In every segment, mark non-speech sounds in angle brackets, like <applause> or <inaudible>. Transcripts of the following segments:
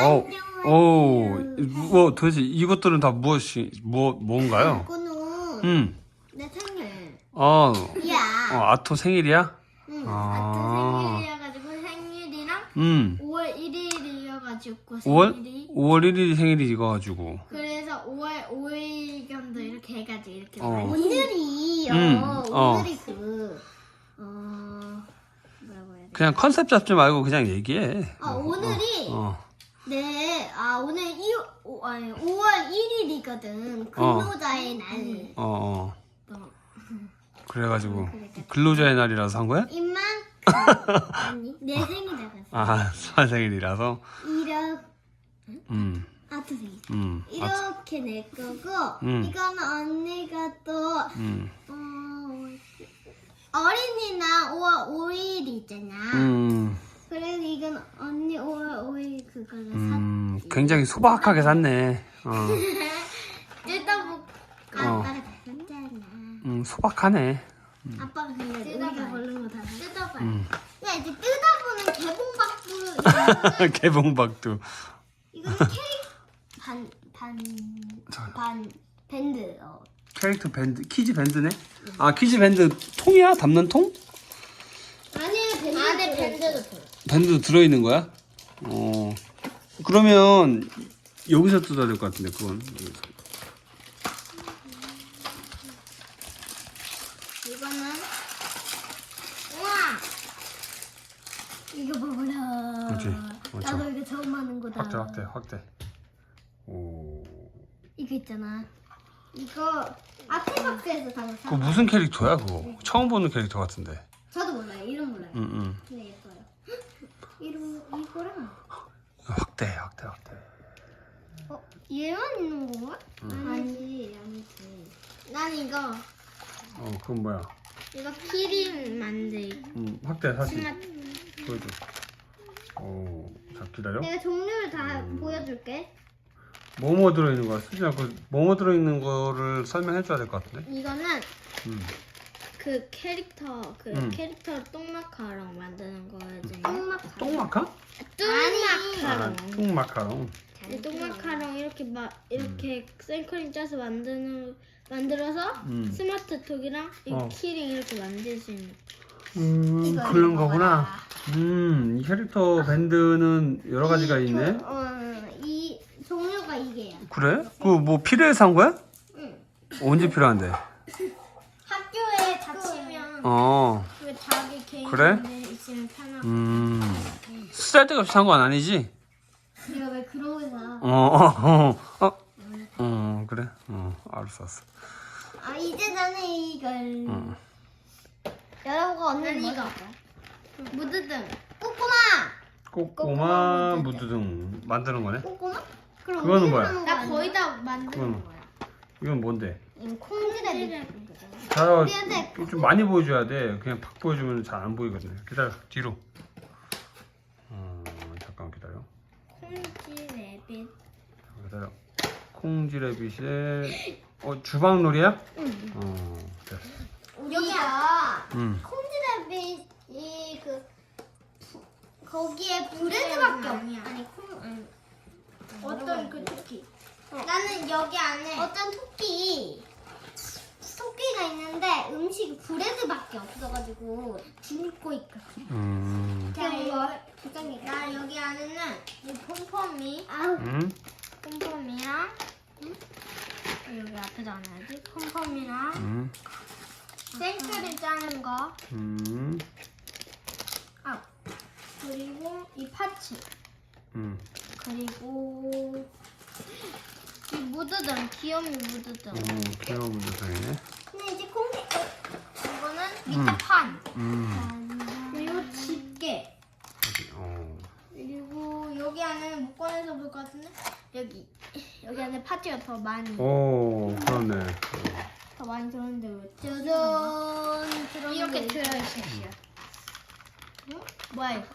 어, 오, 뭐 도대체 이것들은 다 무엇이 뭐 뭔가요? 이거는 음, 내 생일. 어, 야. 어 아토 생일이야? 응. 아. 아트 생일이어가지고 생일이랑 음, 5월 1일이어가지고 5월 생일이. 5월 1일이 생일이 이거 가지고. 그래서 5월 5일경도 이렇게 해가지고 이렇게. 어. 오늘이요. 음, 어. 오늘이 그 어. 그냥 컨셉 잡지 말고 그냥 얘기해. 아 오늘이 어, 네, 아 오늘 2, 오, 아니, 5월 1일이거든. 근로자의 날. 어, 어. 어. 그래가지고 근로자의 날이라서 한 거야? 입만 아니 내 생일이라고 아, 수아 생일이라서. 이렇게 음, 아트 생일 음, 아, 이렇게 내 거고 음. 이거는 언니가 또 음, 어, 어린이날 5월 5일 있잖아. 음, 그래서 이건 언니 5월 5일 그거를 음, 굉장히 소박하게 샀네. 어, <laughs> 사. 뜯어보. 어. 아빠가 다 샀잖아. 음, 소박하네. 아빠가 근데 우리가 고른 거다 뜯어봐. 음. 야 이제 뜯어보는 개봉박도 <laughs> 개봉박두. 이거는 케이크 반반 자. 반 밴드. 어. 캐릭터 밴드, 키즈 밴드네? 아, 키즈 밴드 통이야? 담는 통? 안에 밴드 안에 밴드도 들어. 밴드 들어있는 거야? 어. 그러면 여기서 뜯어야 될 것 같은데, 그건. 여기서. 이거는 우와 이거 봐봐라. 그렇지. 어, 저. 나도 이거 처음 하는 거다. 확대, 확대, 확대. 오. 이거 있잖아. 이거 아트박스에서 다 사. 그거 무슨 캐릭터야, 그거? 처음 보는 캐릭터 같은데. 저도 몰라요. 이름 몰라요. 응, 응. 근데 예뻐요. <gasps> 이름 이거랑 확대, 확대, 확대. 어 얘만 있는 건가? 아니지 아니지. 난 이거 어, 그건 뭐야? 이거 키링 만들기. 음, 확대, 사진. 보여줘. 오, 자, 기다려. 내가 종류를 다 음. 보여줄게. 뭐뭐 들어있는 거야? 수진아, 그, 뭐뭐 들어있는 거를 설명해 줘야 될 것 같은데? 이거는 음. 그 캐릭터 그 음. 캐릭터 똥마카롱 만드는 거거든요. 똥마카롱. 똥마카? 똥마카롱. 아, 똥마카롱. 이 똥마카롱 이렇게 막 이렇게 생크림 짜서 만드는 만들어서 음. 스마트 톡이랑 이 어. 키링 이렇게 만들 수 있는. 음, 이거 그런 이거 거구나. 음, 이 캐릭터 밴드는 여러 가지가 이 있네. 조- 어. 그래? 그 뭐 필요해서 한 거야? 응. 언제 필요한데? 학교에 다치면 어, 그 자기 개인 그래? 있으면 편하고. 음, 쓸데없이 산 건 아니지? 내가 왜 그런 거 사? 어, 어, 어, 어, 어, 그래? 어, 알았어, 알았어. 아 이제 나는 이걸. 응. 여러분과 뭐 이거. 무드등. 꼬꼬마. 꼬꼬마 무드등 만드는 거네? 꼬꼬마? 그럼 그거는 뭐야? 하는 거 나 아니야? 거의 다 만드는 그거는. 거야. 이건 뭔데? 이거 콩지레 자, 우리한테 좀 많이 보여줘야 돼. 그냥 팍 보여주면 잘 안 보이거든. 기다려, 뒤로. 어, 잠깐 기다려. 콩지 레빗. 기다려. 콩지레빗의 어 주방놀이야? 응. 어, 됐어. 여기가 음. 콩지레빗이 그 부- 거기에 브레드밖에 아니야. 없냐? 아니 콩 아니. 어떤 그 토끼. 나는 여기 안에 어떤 토끼 토끼가 있는데 음식 브레드밖에 없어가지고 굶고 있거든. 음. 자 이거 부장님. 나 여기 안에는 이 폼폼이 아우 음. 폼폼이랑 응? 여기 앞에다 놔야지 폼폼이랑 음. 생크림 짜는 거 음. 아, 그리고 이 파츠 음. 그리고 이 무드등 귀요미 무드등 오, 귀여운 무드등이네. 근데 이제 콩기 이거는 음. 밑에 판 음. 그리고 집게 어디, 어. 그리고 여기 안에는 못 꺼내서 볼 것 같은데 여기 여기 안에 파츠가 더 많이 오, 그러네. 더 많이 들었는데 짜잔 들었는데 이렇게 들어있어요. 응? 뭐야 이거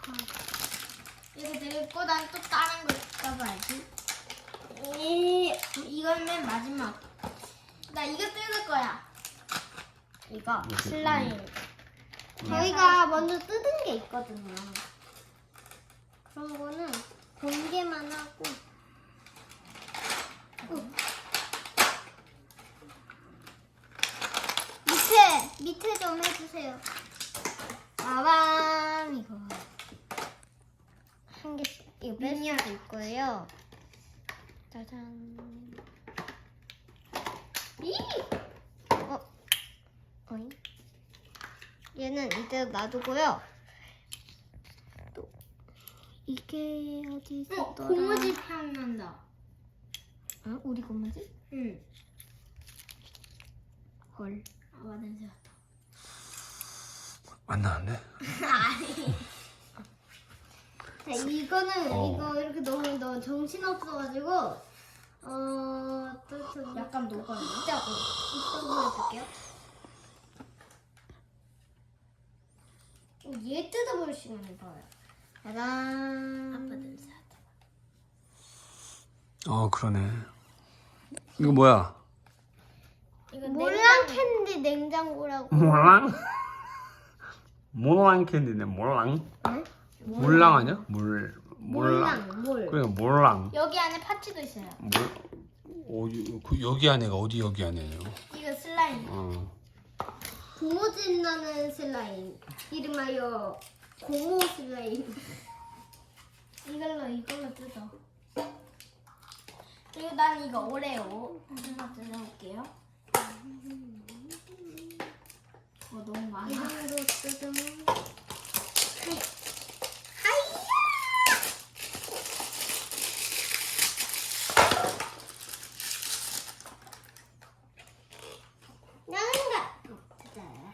이거 들고 난또 다른 거 써봐야지. 이 이건 맨 마지막. 나 이거 뜯을 거야. 이거 슬라임. 저희가 먼저 뜯은 게 있거든요. 그런 거는 번개만 하고. 어. 밑에 밑에 좀 해주세요. 빠밤 이거 한 개씩 이거 뺄 수도 있고요. 짜잔. 이. 어. 어이. 얘는 이대로 놔두고요. 또 이게 어디 있었더라? 어, 고무줄 향 난다. 어? 우리 고무줄? 응. 헐. 아, 맞아, 냄새 맡아. 안 나는데? <laughs> <laughs> 자, 이거는 어. 이거 이렇게 너무 너무 정신 없어가지고 어, 어또 약간 녹았네. 이따고 이따고 해줄게요. 어, 얘 뜯어볼 시간이 봐요. 짜잔. 아빠 냄새. 어 그러네. 이거 뭐야? 이거 몰랑 캔디 냉장고라고. 몰랑? <laughs> 몰랑 캔디네 몰랑? 응? 몰랑 아니야? 물 몰랑. 몰랑 몰. 그러니까 몰랑. 여기 안에 파츠도 있어요. 뭘? 어디 그 여기 안에가 어디 여기 안에요? 이거 슬라임. 어. 고무줄 나는 슬라임. 이름하여 고무 슬라임. <laughs> 이걸로 이걸로 뜯어. 그리고 난 이거 오레오 하나 뜯어볼게요. 어 너무 이 많아. 정도 뜯으면. 나간다. 짜잔.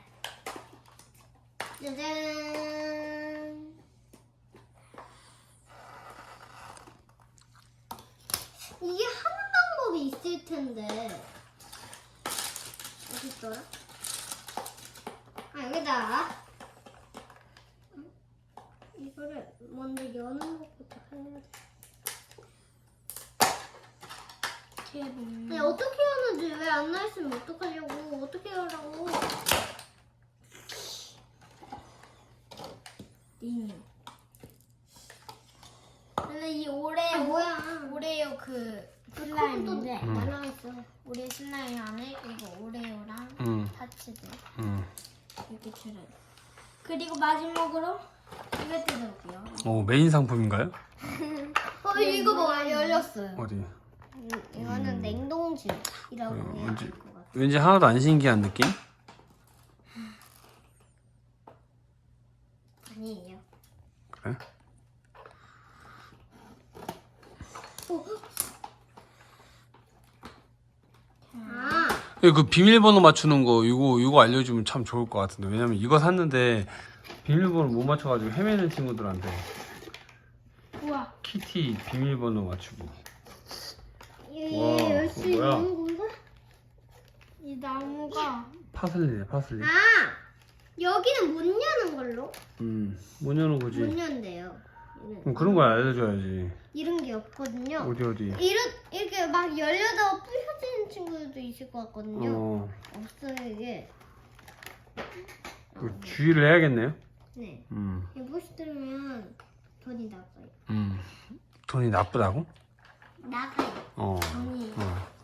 짜잔. 이게 하는 방법이 있을 텐데. 어디 있더라? 아 여기다. 응? 이거를 먼저 여는 것부터 해야 돼. 아니 어떻게 하는지 왜 안 나있으면 어떡하려고 어떻게 하라고 니니. 근데 이 오레오 아 뭐야 오레오 그또 슬라임인데 음. 날라갔어 우리 슬라임 안에 이거 오레오랑 응. 파츠들 응. 이렇게 들어요. 그리고 마지막으로 이거 뜯어볼게요. 오 메인 상품인가요? <laughs> 어 이거 봐 열렸어요 어디? 이, 이거는 냉동실이라고 음, 해야 뭔지- 될것 같아 왠지 하나도 안 신기한 느낌? 아니에요 그래? 아그 비밀번호 맞추는 거 이거 이거 알려주면 참 좋을 것 같은데 왜냐면 이거 샀는데 비밀번호 못 맞춰가지고 헤매는 친구들한테 우와. 키티 비밀번호 맞추고 와, 이게 열수 뭐야? 있는 건가? 이 나무가 파슬리네 파슬리 아 여기는 못 여는 걸로 음 못 여는 거지 못 연대요 얘는. 그럼 그런 거 알려줘야지 이런 게 없거든요 어디 어디 이렇, 이렇게 막 열려다 부셔지는 친구들도 있을 것 같거든요. 어 없어요, 이게. 그 주의를 해야겠네요 네. 음, 부셔뜨리면 돈이 나가요. 음. 돈이 나쁘다고? 나가요. 어, 돈이. 어.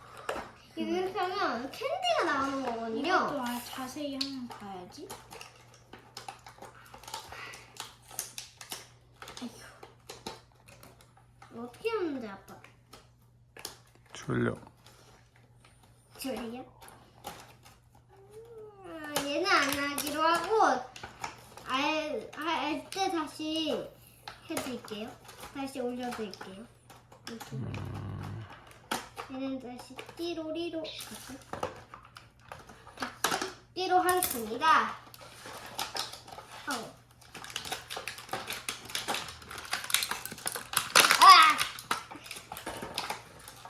이렇게 하면 캔디가 나오는 이것도 거거든요. 아, 자세히 한번 봐야지. 어떻게 하는데, 아빠? 졸려 저예요? 아, 얘는 안 하기로 하고, 알, 알때 다시 해드릴게요. 다시 올려드릴게요. 유튜브에. 얘는 다시 띠로리로? 띠로 하겠습니다. 어. 아!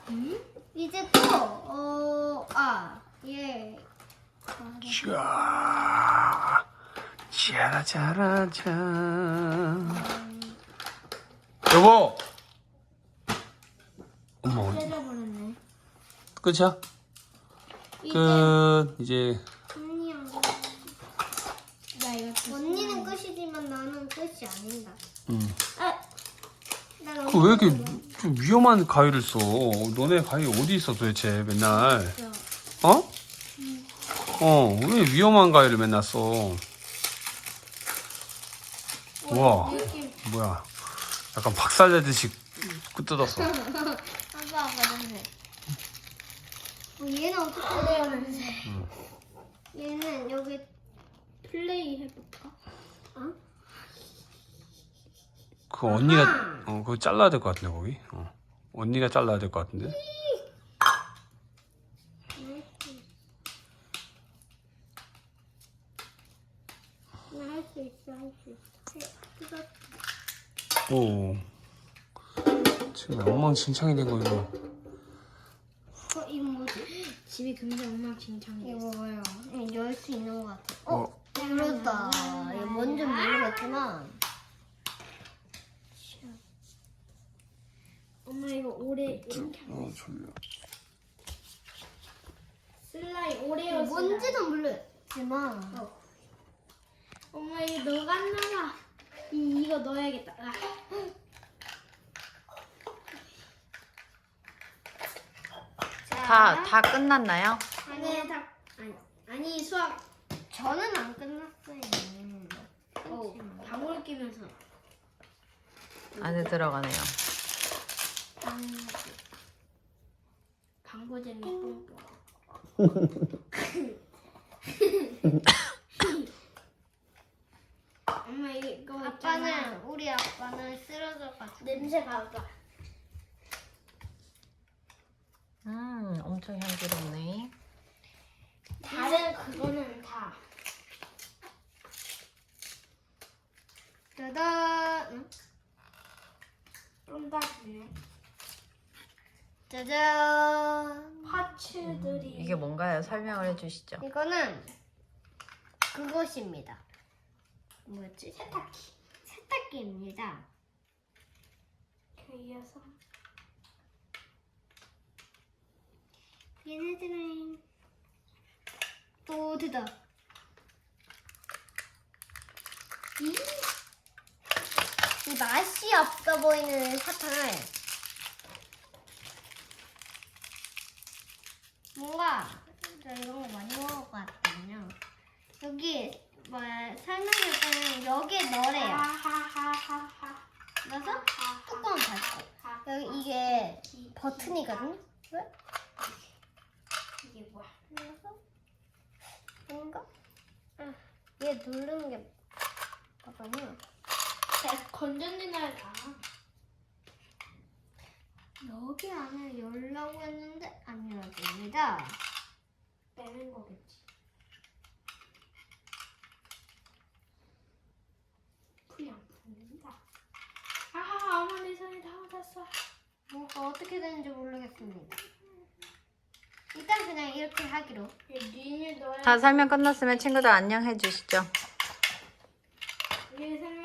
음? 이제 또, 어, 아, 예. 자, 짜라짜라짜. 여보. 어머. 끝이야? 이제 끝. 이제 언니야. 나 이거 뜯- 언니는 끝이지만 나는 끝이 아니다. 음. 아, 그왜 이렇게 좀 위험한 가위를 써? 너네 가위 어디 있어 도대체 맨날? 어? 어, 왜 위험한 가위를 맨날 써? 우와, 뭐야. 약간 박살내듯이 <laughs> 뜯었어. 아빠 아빠 냄새. 어, 얘는 어떻게 해야 냄새? 얘는 여기 플레이 해볼까? 그 언니가, 어, 그거 잘라야 될 것 같은데, 거기? 어. 언니가 잘라야 될 것 같은데? 할수 있어, 할 수 있어. 오. 지금 엉망진창이 된 거, 이거. 어, 이거 뭐지? 집이 굉장히 엉망진창이야. 이거 뭐야? 열수 있는 것 같아. 어, 그렇다. 이거 뭔지 모르겠지만. 엄마 이거 오래 어, 졸려. 슬라임 오레오 슬라임. 뭔지는 모르겠지만. 엄마 이거 너가 안 나와. 이 이거 넣어야겠다. 아. 다, 다 끝났나요? 아니 다 아니 아니 수학 저는 안 끝났어요. 어 방울 끼면서 안에 들어가네요. 방구잼이 뽕뽕. <laughs> 엄마 이거 있잖아. 아빠는 우리 아빠는 쓰러져가지고 냄새 봐봐. 음, 엄청 향기롭네. 다른 그거는 다. 짜잔 응? 좀 다르네. 짜잔 파츠들이 이게 뭔가요? 설명을 해주시죠. 이거는 그것입니다. 뭐였지? 세탁기. 세탁기입니다. 이어서 얘네들은 또 됐다. 이, 이 맛이 없어 보이는 사탕을 뭔가 저 이런 거 많이 먹어봤거든요. 여기 뭐 설명할 때는 여기에 넣으래요. 넣어서 뚜껑을 닫고 여기 이게 버튼이거든요. 왜? 이게 뭐야? 눌러서 뭔가 아, 얘 누르는 게 봐봐요. 건전지 나야. 여기 안에 열라고 했는데 안 열어집니다. 빼는 거겠지. 풀이 안 풀린다. 아, 내 손에 다 묻었어. 뭐가 어떻게 되는지 모르겠습니다. 일단 그냥 이렇게 하기로. 넣어야 다 설명 끝났으면 친구들 안녕 해주시죠. 끝냈어요. 난